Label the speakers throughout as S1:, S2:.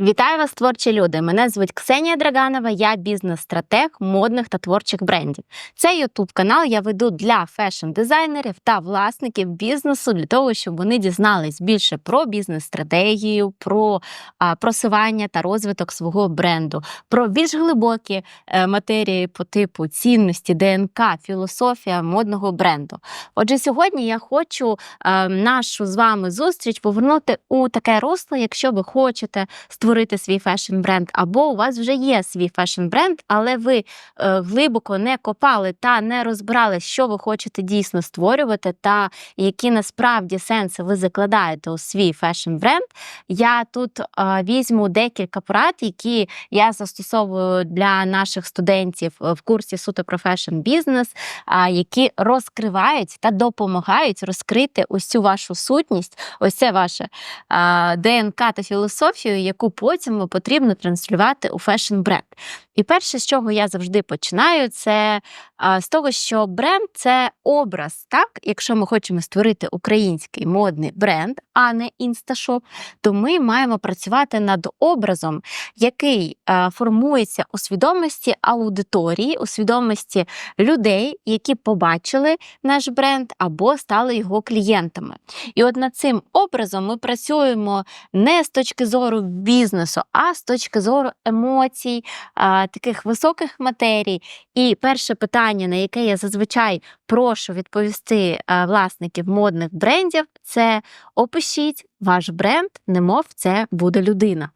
S1: Вітаю вас, творчі люди! Мене звуть Ксенія Драганова, я бізнес-стратег модних та творчих брендів. Цей ютуб канал я веду для фешн-дизайнерів та власників бізнесу для того, щоб вони дізнались більше про бізнес-стратегію, про а, просування та розвиток свого бренду, про більш глибокі е, матерії по типу цінності, ДНК, філософія модного бренду. Отже, сьогодні я хочу е, нашу з вами зустріч повернути у таке русло, якщо ви хочете створити свій фешн-бренд, або у вас вже є свій фешн-бренд, але ви е, глибоко не копали та не розбирали, що ви хочете дійсно створювати, та які насправді сенси ви закладаєте у свій фешн-бренд. Я тут е, візьму декілька порад, які я застосовую для наших студентів в курсі суто про фешн-бізнес, а, які розкривають та допомагають розкрити цю вашу сутність, ось це ваше ДНК та філософію, яку потім потрібно транслювати у фешн-бренд. І перше, з чого я завжди починаю, це з того, що бренд це образ. Так, якщо ми хочемо створити український модний бренд, а не інсташоп, то ми маємо працювати над образом, який формується у свідомості аудиторії, у свідомості людей, які побачили наш бренд або стали його клієнтами. І от над цим образом ми працюємо не з точки зору бізнесу, а з точки зору емоцій, таких високих матерій. І перше питання, на яке я зазвичай прошу відповісти власників модних брендів, це опишіть ваш бренд, немов це буде людина.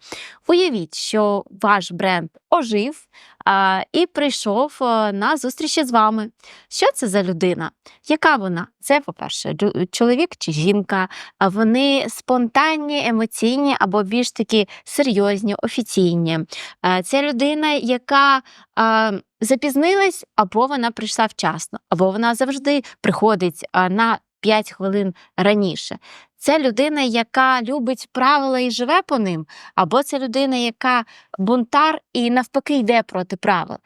S1: Уявіть, що ваш бренд ожив а, і прийшов а, на зустрічі з вами. Що це за людина? Яка вона? Це, по-перше, чоловік чи жінка. Вони спонтанні, емоційні або більш такі серйозні, офіційні. Е, Це людина, яка а, запізнилась, або вона прийшла вчасно, або вона завжди приходить на 5 хвилин раніше. Це людина, яка любить правила і живе по ним, або це людина, яка бунтар і навпаки йде проти правил.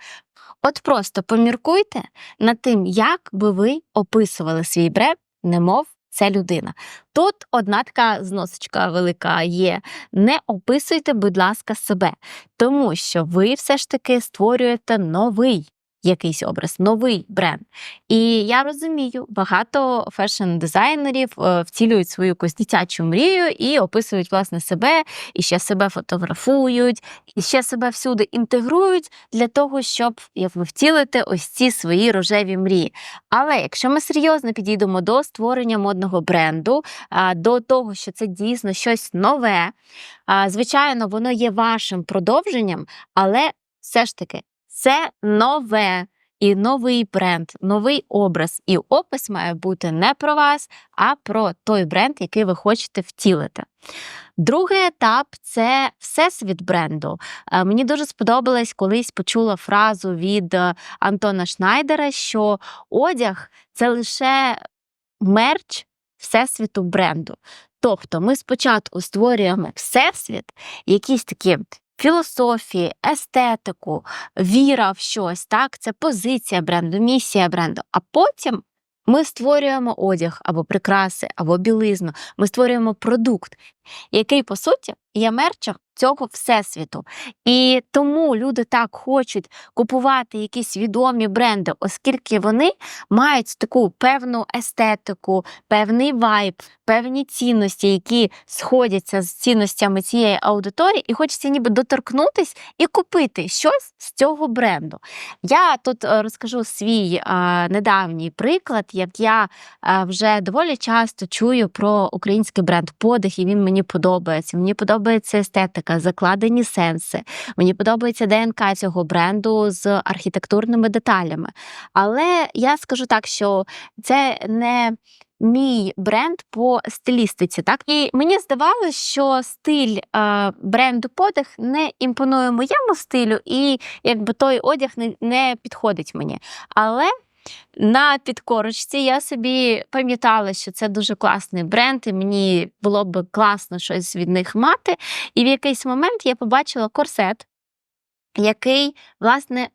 S1: От просто поміркуйте над тим, як би ви описували свій бренд, немов це людина. Тут одна така зносочка велика є. Не описуйте, будь ласка, себе, тому що ви все ж таки створюєте новий. Якийсь образ, новий бренд. І я розумію, багато фешн-дизайнерів е, втілюють свою якусь дитячу мрію і описують власне себе, і ще себе фотографують, і ще себе всюди інтегрують для того, щоб якби, втілити ось ці свої рожеві мрії. Але якщо ми серйозно підійдемо до створення модного бренду, до того, що це дійсно щось нове, звичайно, воно є вашим продовженням, але все ж таки це нове. І новий бренд, новий образ, і опис має бути не про вас, а про той бренд, який ви хочете втілити. Другий етап це всесвіт бренду. Е, Мені дуже сподобалось, колись почула фразу від е, Антона Шнайдера, що одяг це лише мерч всесвіту бренду. Тобто ми спочатку створюємо всесвіт, якісь такі філософії, естетику, віра в щось, так, це позиція бренду, місія бренду. А потім ми створюємо одяг або прикраси, або білизну. Ми створюємо продукт, який, по суті, є мерчем цього всесвіту. І тому люди так хочуть купувати якісь відомі бренди, оскільки вони мають таку певну естетику, певний вайб, певні цінності, які сходяться з цінностями цієї аудиторії, і хочеться ніби доторкнутись і купити щось з цього бренду. Я тут е, розкажу свій е, недавній приклад, як я е, вже доволі часто чую про український бренд подих, і він мені подобається. Мені подобається естетика, закладені сенси. Мені подобається ДНК цього бренду з архітектурними деталями. Але я скажу так, що це не. Мій бренд по стилістиці, так і мені здавалося, що стиль е, бренду подих не імпонує моєму стилю, і якби той одяг не, не підходить мені. Але на підкорочці я собі пам'ятала, що це дуже класний бренд, і мені було б класно щось від них мати. І в якийсь момент я побачила корсет, який, власне,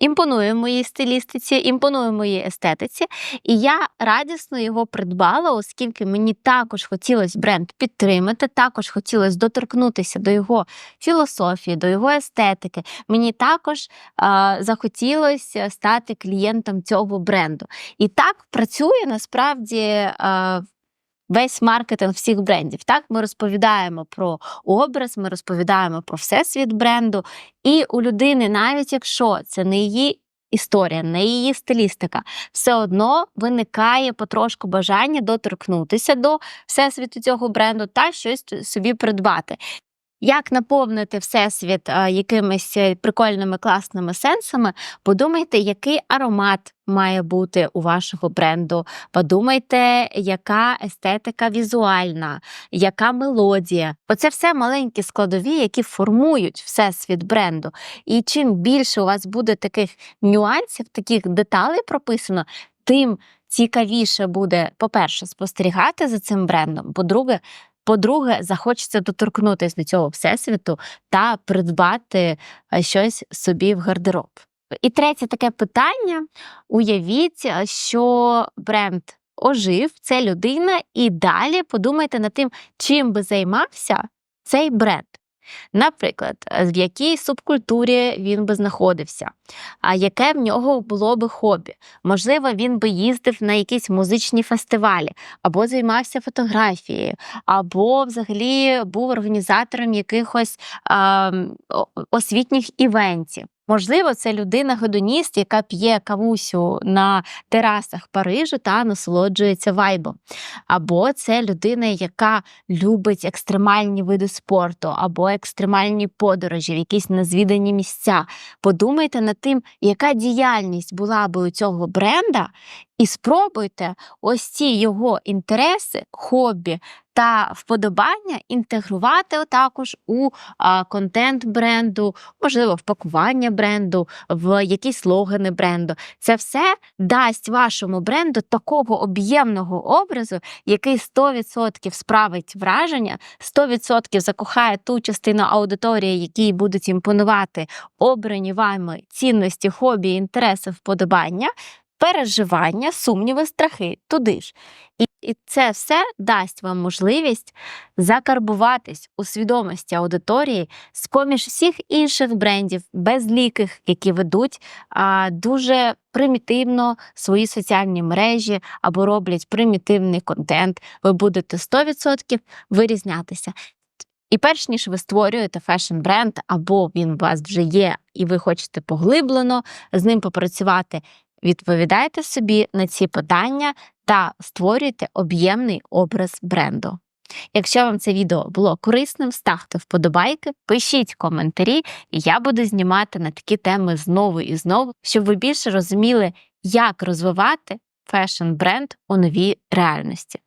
S1: імпонує моїй стилістиці, імпонує моїй естетиці, і я радісно його придбала, оскільки мені також хотілося бренд підтримати, також хотілося доторкнутися до його філософії, до його естетики. Мені також а, захотілося стати клієнтом цього бренду. І так працює насправді. А, Весь маркетинг всіх брендів. Так, ми розповідаємо про образ, ми розповідаємо про всесвіт бренду. І у людини, навіть якщо це не її історія, не її стилістика, все одно виникає потрошку бажання доторкнутися до всесвіту цього бренду та щось собі придбати. Як наповнити всесвіт якимись е, прикольними класними сенсами? Подумайте, який аромат має бути у вашого бренду. Подумайте, яка естетика візуальна, яка мелодія. Оце все маленькі складові, які формують всесвіт бренду. І чим більше у вас буде таких нюансів, таких деталей прописано, тим цікавіше буде, по-перше, спостерігати за цим брендом. По-друге, по-друге, захочеться доторкнутися до цього всесвіту та придбати е, щось собі в гардероб. І третє таке питання: уявіть, е, що бренд ожив, це людина, і далі подумайте над тим, чим би займався цей бренд. Наприклад, е, в якій субкультурі він би знаходився, а яке в нього було би хобі. Можливо, він би їздив на якісь музичні фестивалі, або займався фотографією, або взагалі був організатором якихось е, освітніх івентів. Можливо, це людина-гедоніст, яка п'є кавусю на терасах Парижу та насолоджується вайбом. Або це людина, яка любить екстремальні види спорту, або екстремальні подорожі, в якісь незвідані місця. Подумайте над тим, яка діяльність була би у цього бренда, і спробуйте ось ці його інтереси, хобі та вподобання інтегрувати також у контент бренду, можливо, в пакування бренду, в якісь слогани бренду. Це все дасть вашому бренду такого об'ємного образу, який 100% справить враження, 100% закохає ту частину аудиторії, якій будуть імпонувати обрані вами цінності, хобі, інтереси, вподобання. Переживання, сумніви, страхи туди ж. І, і це все дасть вам можливість закарбуватись у свідомості аудиторії з поміж всіх інших брендів, безліких, які ведуть а, дуже примітивно свої соціальні мережі або роблять примітивний контент. Ви будете 100% вирізнятися. І перш ніж ви створюєте фешн-бренд, або він у вас вже є, і ви хочете поглиблено з ним попрацювати, відповідайте собі на ці питання та створюйте об'ємний образ бренду. Якщо вам це відео було корисним, ставте вподобайки, пишіть коментарі, і я буду знімати на такі теми знову і знову, щоб ви більше розуміли, як розвивати фешн-бренд у новій реальності.